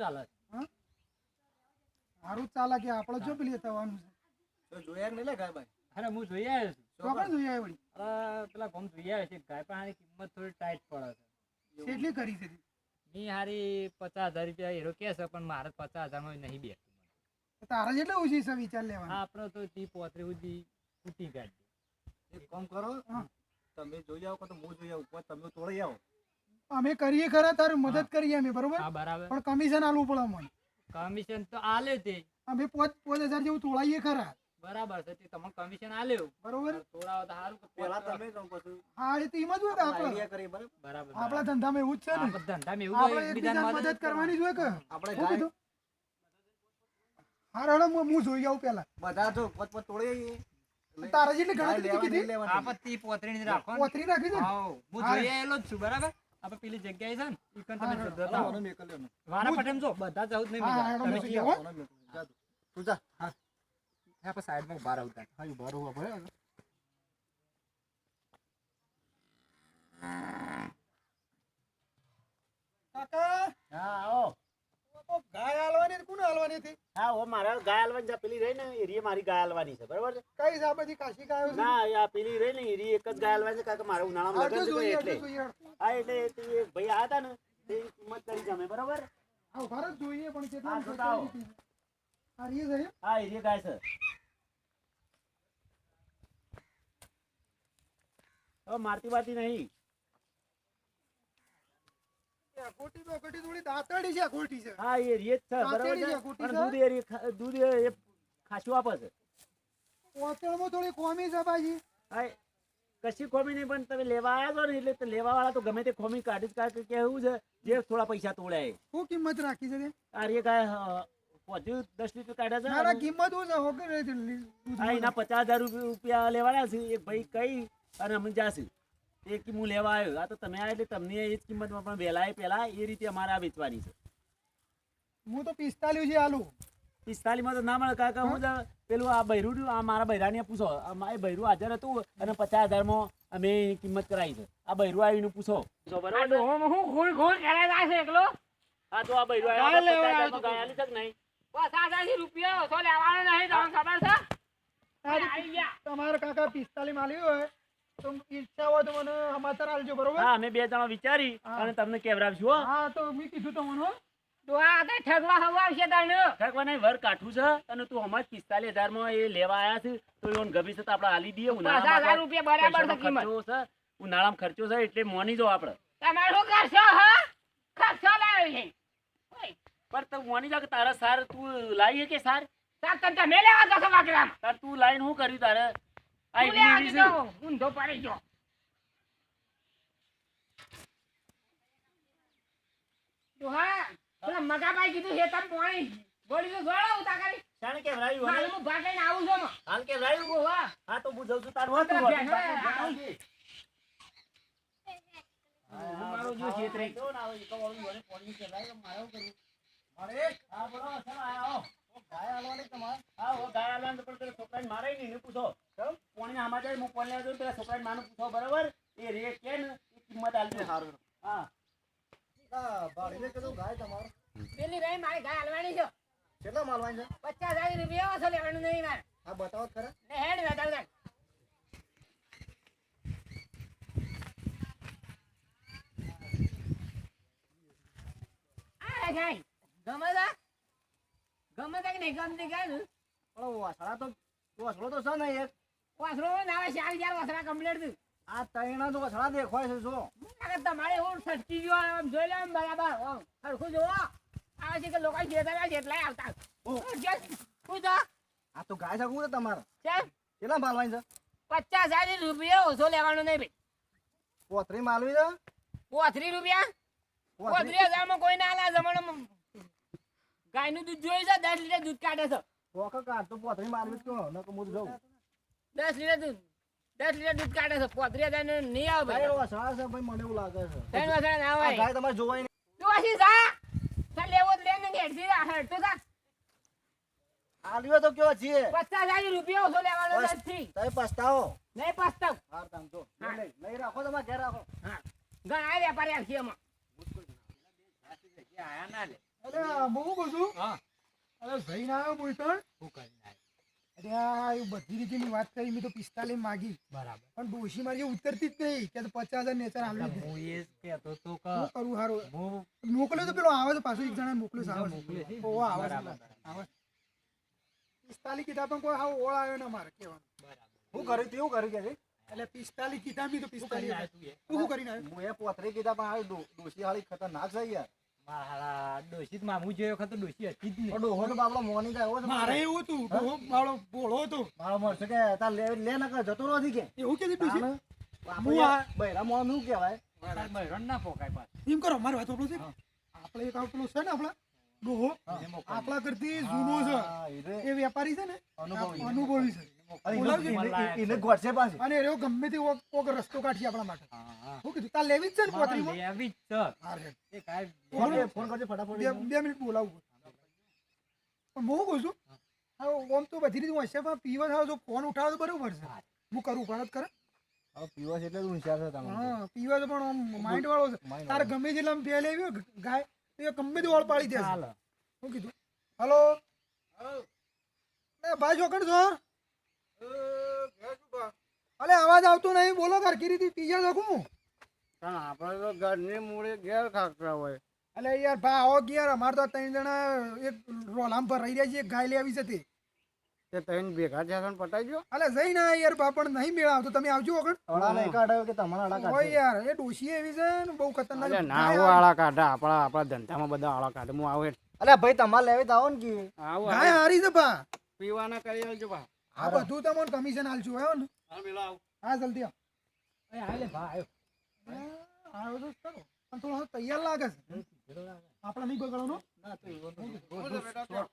ચાલે. સારું ચાલે કે આપણે જો પેલી થવાનું છે? જોયા નહીં લે ગાયભાઈ અરે હું જોઈ આવ્યો છું. તો જોઈ જોઈએ વળી? અરે પેલા ગમ જોઈ આવ્યો છે. ગાય પણ આની કિંમત થોડી ટાઈટ પડે છે. કેટલી કરી છે ની હારી પચાસ હજાર રૂપિયા હીરો કે છે પણ મારે પચાસ હજારમાં નહીં બે. તારા જેટલા ઓછી છે વિચાર લેવા આપણે તો તી પોતરી સુધી ફૂટી કાઢી એક કામ કરો. તમે જોઈ આવો કાં તો હું જોઈ આવું તમે તોડી આવો. અમે કરીએ ખરા તાર મદદ કરીએ અમે બરોબર? પણ કમિશન આલવું પડે અમને. કમિશન તો આલે તે. અમે પોચ પોચ હજાર જેવું તોડાઈએ ખરા. બરાબર છે તે તમને કમિશન આલે. બરોબર? તોડાવો તો સારું પેલા તમે જાઓ પછી હા એ તો એમ જ હોય કે આપણે બરાબર? બરાબર આપણા ધંધામાં એવું જ છે ને. ધંધામાં એવું આપણે હોય, એકબીજાને મદદ કરવાની જ હોય કે? આપણે કીધું? હા રડો હું જોઈ આવું પેલા બધા જો પોત પોત તોડી આવીએ. તારા જેટલી ગણતરી કીધી? આપત્તિ પોતરીની રાખો પોતરી રાખી છે હું જોઈ આવેલો જ છું બરાબર? આપણે પેલી જગ્યાએ છે ને ઈ કન તમે હા, આવો. ને. વારા પટેમ જો બધા જાવ જ નહીં હા, તમે કયો? જાઓ. મને જા. હા. તું પર સાઈડમાં બાર આવતા હા બહાર ઊભા પડે કાકા! હા આવો. તો ગાય હાલવાની કોને હાલવાની હતી? હા ઓ મારા ગાય હાલવાની છે પેલી રહી ને એ મારી ગાય હાલવાની છે બરાબર છે? કઈ હિસાબે થી કાશી ગાયો છે? ના આ પેલી રહી ને એ રહી એક જ ગાય હાલવાની છે કારણ કે મારે ઉનાળામાં લગન છે એટલે. હા એટલે તે ભાઈ આવ્યા હતા ને તે કિંમત કરી અમે બરાબર? હા ભારત જોઈએ પણ કેટલા હા, આ રીએ છે હા એ ગાય છે. હવે મારતી બાતી નહીં. ખોટી તો ખોટી થોડી દાંતરડી છે ખોટી છે. હા એ રીત છે બરાબર છે છે, પણ દૂધ એ દૂધ એ એ ખાસું આપે છે. પોતળમાં થોડી કોમી છે બાજી હા કશી ખોમી નહીં પણ તમે લેવા આવ્યા છો ને એટલે લેવા વાળા તો ગમે તે ખોમી કાઢી કાઢી કે એવું છે જે થોડા પૈસા તોડાય શું કિંમત રાખી છે? આ રે દસ લીટર કાઢ્યા છે મારા કિંમત છે? હોકે એના પચાસ હજાર રૂપિયા રૂપિયા લેવાના છે એ ભાઈ કઈ અને અમે જાશે. એ કે હું લેવા આવ્યો. આ તો તમે આવ્યા એટલે તમને એ જ કિંમતમાં પણ વહેલા પહેલા એ રીતે અમારે આ વેચવાની છે. હું તો પિસ્તાલીસ છે આલુ. પિસ્તાલીસમાં તો ના મળે કાકા હું પેલું આ બૈરું આ મારા બૈરાને પૂછો એ બૈરું હાજર હતું અને પચાસ હજારમાં અમે કિંમત કરાવી છે. આ બૈરું આવીને પૂછો? હું ઘૂર ઘૂર કરે છે એકલો? હા તો આ બૈરું આવ્યો ગાય આપણે લેવા પચાસ હજારમાં ગાય આલી છે કે નહીં? પચાસ હજાર રૂપિયા ઓછો લેવાનો નહીં તમને ખબર છે? આવી કાકા પિસ્તાલીસ માલ્યું હોય. તો ઈચ્છા હોય તો મને સમાચાર આલજો બરોબર? હા અમે બે જણા વિચારી અને તમને કેવડાવશું હા. તો મેં કીધું તમને તો આ કઈ ઠગવા હવા આવશે તને? ઠેકવા નહીં વર કાઠું છે અને તું હમણાં પિસ્તાલીસ હજારમાં એ લેવા આયા છે તો એવન ગભી છે તો આપણે આલી દઈએ. પચાસ હજાર ઉનાળામાં રૂપિયા બરાબર છે કિંમત. ખર્ચો છે ઉનાળામાં ખર્ચો છે એટલે મોની જો આપણે તમારે શું હા? ખર્ચો લાવ્યો છે. પણ તું મોની જા કે તારા સાર તું લાવી કે સાર? તને તમે લેવા જશો વાકરામ તાર તું લાઈન શું કર્યું તારે? આ તું છે. તો ઊંધો પડી ગયો તો પેલા મગાભાઈ કીધું છે તમે પાણી ગોળી તો ગળો ઉતા કરી શાણે કેવડાવ્યું મારે હવે? હું ભાગીને આવું છું. હાલ કેવડાવ્યું? ઓવા. હા તો હું જઉં છું તારું હતું આવું. હા, હા, મારો જો ખાવા છેતરે. જો આવે, એકા વાળું વળે પાણી કેવડાવ્યું, મારે શું કરવું? મારે હા, બોલો, ચાલો, આયા, આવો. ગાય હાલવાની તમારે હા, હો, ગાય હાલવાનું પણ પેલા છોકરાને મારે નહીં, એને પૂછો. કેમ? પોણીને આમાં જાય, હું પોણી લેવા પેલા છોકરાને માનું પૂછો, બરાબર? એ રેટ કે ને, એ કિંમત આલજો. સારું હા. આ ભાડીને કીધું ગાય તમારે પેલી રહી મારી ગાય હાલવાની છે કેટલા માલવાની છે પચાસ હજાર રૂપિયા ઓછો લેવાનું નહીં મારે બતાવો ખરા ને હેડ. આ ગાય ગમે ગમે છે કે નહીં ગમતી ગાય ને. પણ વાસળા તો વાસળો તો છે ને એક. વાસરો ના આવે ચાર ચાર વાસરા કમ્પ્લીટ થયું આ ત્રણા તો વાસળા દેખાય છે જો. તમારે હું સસ્તી જો આમ જોઈ લે બરાબર સરખું જોવો આવે છે કે લોકો જેટલા જેટલાય આવતા. શું તો આ તો ગાય શકું છે તમારે? છે? કેટલા માલવાની છે? પચાસ હજાર રૂપિયા ઓછો લેવાનો નહીં ભાઈ. કોથરી માલવી છે? પોથરી રૂપિયા? પોથરી હજારમાં કોઈ ના આલા જમાનામાં ગાયનું દૂધ જોઈ છે દસ લીટર દૂધ કાઢે છે. પોખર કાઢ તો પોતરી મારવી જ ન નકર હું તો જઉં. દસ લીટર દૂધ દસ લીટર દૂધ કાઢે છે પોથરી હજાર ને નહીં આવે ભાઈ. વાસળા છે ભાઈ મને એવું લાગે છે. ત્રણ વાસણા ના આ હોય. ગાય તમારે જોવાય નહીં. તું પછી જા લેવો તો લે ને હેડથી જા હેડ તો જા આલ્યો તો કયો છે પચાસ હજાર રૂપિયા ઓછો લેવાનો. નથી તમે પસ્તાવો. નહીં પસ્તાવ. હાર તામ તો હા. લઈ લઈ રાખો તમાર ઘેર રાખો. ઘણા વેપારી આવશે એમાં. અરે બહુ કહું છું? હા. અરે ના આવ્યો બોલતણ હું કરી? અરે આ એ બધી રીતની વાત કરી મેં તો પિસ્તાલીસ માગી. બરાબર. પણ ડોશી મારી ઉતરતી જ નહીં કે તો પચાસ હજાર નેચર આવડી હું એ કહેતો તો કે શું કરું હારું? મોકલ્યો તો પેલો આવે તો પાછો એક જણા મોકલ્યો આવે છે. મોકલે છે? ઓહો, આવે આવે પિસ્તાલીસ કીધા પણ કોઈ હાવ ઓળ આવ્યો ના મારે કહેવાનું. હું કર્યું તેવું કર્યું કે એટલે પિસ્તાલીસ કીધા મેં તો પિસ્તાલી પિસ્તાલીસ તું કરીને આવ્યો. હું એ પોતરે કીધા પણ ડો- ડોશી હાળી ખતરનાક છે યાર. મારા ડોશી મામું જોયો વખત ડોશી હતી જ નહીં ડોહો તો બાપડો મોની એવો મારે એવું હતું. ડોહો બાળો ભોળો હતો મારો મળશે કે તાર લે લે ન કર જતો નથી કે. એવું કે ડોશી બૈરા મોણ શું કહેવાય? બૈરણ ના પોકાય પાછું. એમ કરો મારી વાત આપણો છે. આપણે એક આપણો છે ને આપણા? ડોહો? આપણા કરતી જૂનો છે. એ વેપારી છે ને? અનુભવી. અનુભવી છે. એને- એને- એને ગોઠશે પાછી. અને એવો ગમે તે કોક- કોક રસ્તો કાઢી આપણા માટે. હા, હા. શું કીધું તાર લેવી જ છે ને પોતરીમાં લેવી જ છે. હા, રે. એ કાંઈ ફોન કર- કરજે ફટાફટ. બે બે મિનિટ બોલાવું પણ હું કહું છું ઓમ તો બધી રીતે હોશિયારમાં પીવા થાવ જો ફોન ઉઠાવો તો બરોબર છે. હું. કરું પણ કરે. પીવાસ એટલે તું હોશિયાર છે તમે હા પીવાસ પણ આમ માઇન્ડ વાળો છે. તારે ગમે જેટલા બે લેવી ગાય તો એ ગમે તે વાળ પાડી દે હાલ શું કીધું હલો. એ ભાઈ ચોકડ છો? અલે અવાજ આવતો નહીં. બોલો ઘરકી પીજે પીજા પણ આપણે તો ઘરની મૂળે ઘેર ખાતા હોય. અલે યાર ભા આવો કે યાર. અમારે તો ત્રણ જણા એક રોલામ પર રહી રહ્યા છે ગાય લેવી છે તે. તે તઈને ભેગા થયા પટાઈ ગયો અલે જઈ ના યાર બા પણ નહીં મેળ આવતો. તમે આવજો વગર હમણાં નહીં કાઢાયો કે તમારા આડા હોય કાઢશે યાર એ ડોશી એવી છે ને બહુ ખતરનાક. અલે ના હું આળા કાઢા. આપણા આપણા ધંધામાં બધા આળા કાઢે. હું આવું અલે ભાઈ તમારે લેવી તો આવો ને કે આવો ગાય હારી છે ભા. પીવાના કરી આવજો બા આ બધું તમને કમિશન આલશું આવ્યો ને. હા જલ્દી આવ. એ હાલે ભા, આયો. હા, આવ્યો તો ખરો. પણ થોડો તૈયાર લાગે છે. આપણે નહીં બગાડવાનો?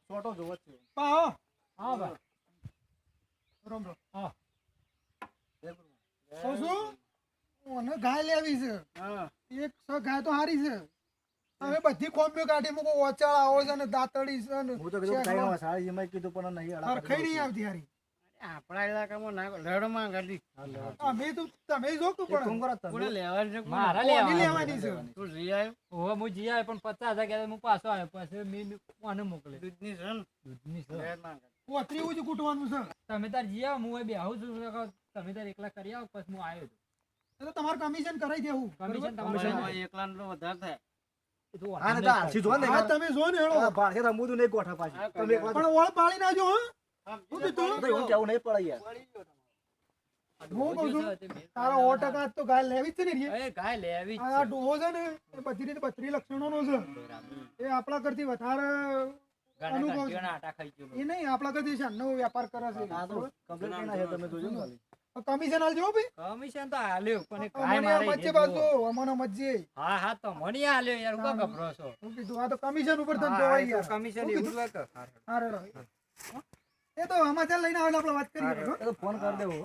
છોટો જોવો જ છે. પા આવો હા ભા. રોમ રામ. હા. તો શું મને ગાય લેવી છે. હા. એક સ ગાય તો હારી છે. હવે બધી કોમ્બીઓ કાઢી મૂકો ઓચાળ આવો છે ને દાતડી છે ને હું તો કીધું કઈ આવે સારી એમાં કીધું પણ નહીં અડા ખઈ નહીં આવતી હારી. આપણા ઇલાકામાં ના લડમાં ગાડી અમે તો તમે જો કે પણ. ફોન કરો તમે લેવાની છે? મારા કોની લેવાની છે? તું જી આવ્યો? હો હું જી આવ્યો પણ પચાસ હજાર કહેતા હું પાછો આવ્યો? પછી મે કોને મોકલે? દૂધની છે ને. દૂધની છે. લેવા ના કાઢી. પોતરી એવું જ કૂટવાનું છે. તમે તાર જી આવો હું બે આવું છું તમે તાર એકલા કરી આવ પછી હું આવ્યો છું. એટલે તમારે કમિશન કરાઈ દેવું કમિશન? તમારે નો એકલાનું વધારે થાય. તો ને તો તમે જો ને હેડો ભાષે રમવું નહીં ગોઠા પાછી. તમે એકલા પણ ઓળ પાડી નાજો હા. શું કીધું તો એવું કેવું નહીં પડે યાર હું કહું છું, છે તે મેં- તારા સો ટકા તો ગાય લેવી જ છે ને રે. ગાય લેવી આ ડોહો છે ને એ બધી રીતે બત્રી લક્ષણોનો છે એ આપણા કરતી વધારે અનુભવ છે. ઘંટીઓના આટા ખાઈ ગયો એ નહીં આપણા કરતી શાનનો વેપાર કરે છે તમે જોજો ને કમિશન આલજો હો ભાઈ કમિશન તો હાલ્યો પણ એ ગાય અમને આ મારે મજ્જે બાજુ જોવો. મજ્જે હા હા તો મને હાલ્યો યાર હું ગભરો છો હું કીધું આ તો કમિશન ઉપર તમે જોવાય યાર કમિશન એવું કીધું? જ હોય તો. હા રે રે. એ તો સમાચાર લઈને આવેલા આપણે વાત કરીએ ફોન કરી દેવો.